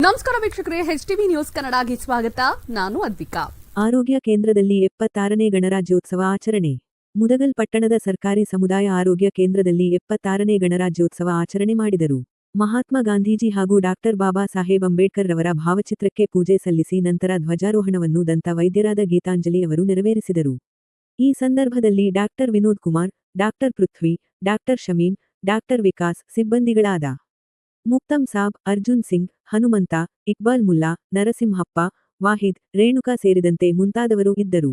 ನಮಸ್ಕಾರ ವೀಕ್ಷಕರೇ H TV news ಕನ್ನಡಗೆ ಸ್ವಾಗತ. ನಾನು ಅದ್ವಿಕಾ. ಆರೋಗ್ಯ ಕೇಂದ್ರದಲ್ಲಿ ಎಪ್ಪತ್ತಾರನೇ ಗಣರಾಜ್ಯೋತ್ಸವ ಆಚರಣೆ. ಮುದಗಲ್ ಪಟ್ಟಣದ ಸರ್ಕಾರಿ ಸಮುದಾಯ ಆರೋಗ್ಯ ಕೇಂದ್ರದಲ್ಲಿ ಎಪ್ಪತ್ತಾರನೇ ಗಣರಾಜ್ಯೋತ್ಸವ ಆಚರಣೆ ಮಾಡಿದರು. ಮಹಾತ್ಮ ಗಾಂಧೀಜಿ ಹಾಗೂ ಡಾಕ್ಟರ್ ಬಾಬಾ ಸಾಹೇಬ್ ಅಂಬೇಡ್ಕರ್ ರವರ ಭಾವಚಿತ್ರಕ್ಕೆ ಪೂಜೆ ಸಲ್ಲಿಸಿ ನಂತರ ಧ್ವಜಾರೋಹಣವನ್ನು ದಂತ ವೈದ್ಯರಾದ ಗೀತಾಂಜಲಿ ಅವರು ನೆರವೇರಿಸಿದರು. ಈ ಸಂದರ್ಭದಲ್ಲಿ doctor Vinod Kumar, doctor Prithvi, doctor Shamim, doctor Vikas ಸಿಬ್ಬಂದಿಗಳಾದ Muktam Saab, Arjun Singh, Hanumantha, Iqbal Mulla, Narasimhappa, Wahid, Renuka ಸೇರಿದಂತೆ ಮುಂತಾದವರು ಇದ್ದರು.